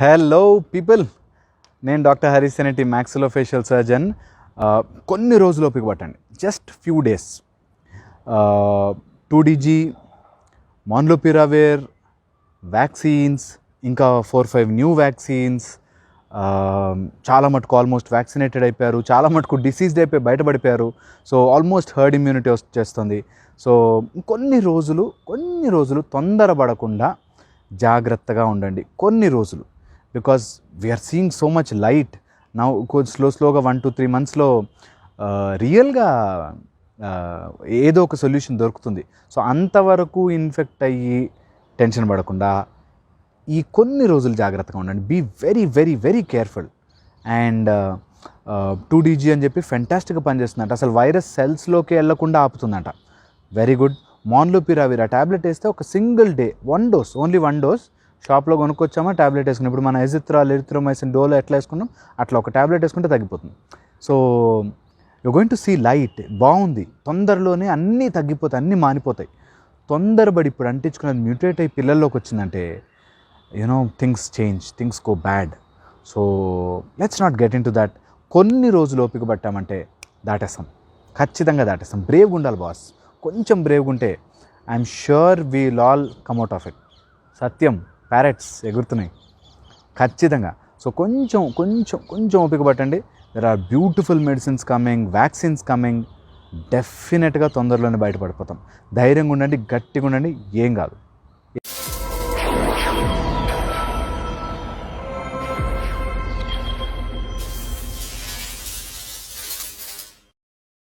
Hello people నేను doctor Harish సెనటి maxillofacial surgeon కొన్ని రోజులు పట్టండి. Just few days two D G molnupiravir vaccines ఇంకా ఫోర్ ఫైవ్ న్యూ వ్యాక్సిన్స్ చాలా మటుకు ఆల్మోస్ట్ వ్యాక్సినేటెడ్ అయిపోయారు. చాలా మటుకు డిసీజ్డ్ అయిపోయి బయటపడిపోయారు. సో ఆల్మోస్ట్ హర్డ్ ఇమ్యూనిటీ వచ్చేస్తుంది సో కొన్ని రోజులు కొన్ని రోజులు తొందరపడకుండా జాగ్రత్తగా ఉండండి. కొన్ని రోజులు. Because we are seeing so much light నా కొంచెం స్లో స్లోగా వన్ టూ త్రీ మంత్స్లో రియల్గా ఏదో ఒక సొల్యూషన్ దొరుకుతుంది. సో అంతవరకు ఇన్ఫెక్ట్ అయ్యి టెన్షన్ పడకుండా ఈ కొన్ని రోజులు జాగ్రత్తగా ఉండండి. Be very very very careful and two D G అని చెప్పి ఫెంటాస్టిక్గా పనిచేస్తుందంట. అసలు వైరస్ సెల్స్లోకి వెళ్ళకుండా ఆపుతుందంట. వెరీ గుడ్ మాన్లోపిరావిర్ ఆ ట్యాబ్లెట్ వేస్తే ఒక single day one dose only one dose షాప్లో కొనుక్కొచ్చామా ట్యాబ్లెట్ వేసుకున్నాం. ఇప్పుడు మన ఎజిత్రాల్ ఎరిత్రోమైసిన్ డోలో ఎట్లా వేసుకున్నాం అట్లా ఒక ట్యాబ్లెట్ వేసుకుంటే తగ్గిపోతుంది. So you going to see light బాగుంది. తొందరలోనే అన్నీ తగ్గిపోతాయి అన్నీ మానిపోతాయి. తొందరపడి ఇప్పుడు అంటించుకున్నది మ్యూటేట్ అయ్యి పిల్లల్లోకి వచ్చిందంటే you know things change things go bad so let's not get in to that కొన్ని రోజులు ఓపిక పట్టామంటే దాటేస్తాం. ఖచ్చితంగా దాటేస్తాం. బ్రేవ్గా ఉండాలి బాస్ కొంచెం బ్రేవ్గా ఉంటే I'm sure we'll all come out of it Satyam. Parrots ఎగురుతున్నాయి. ఖచ్చితంగా. సో కొంచెం కొంచెం కొంచెం ఓపిక పట్టండి. There are beautiful medicines coming vaccines coming డెఫినెట్గా తొందరలోనే బయటపడిపోతాం. ధైర్యంగా ఉండండి గట్టిగా ఉండండి ఏం కాదు.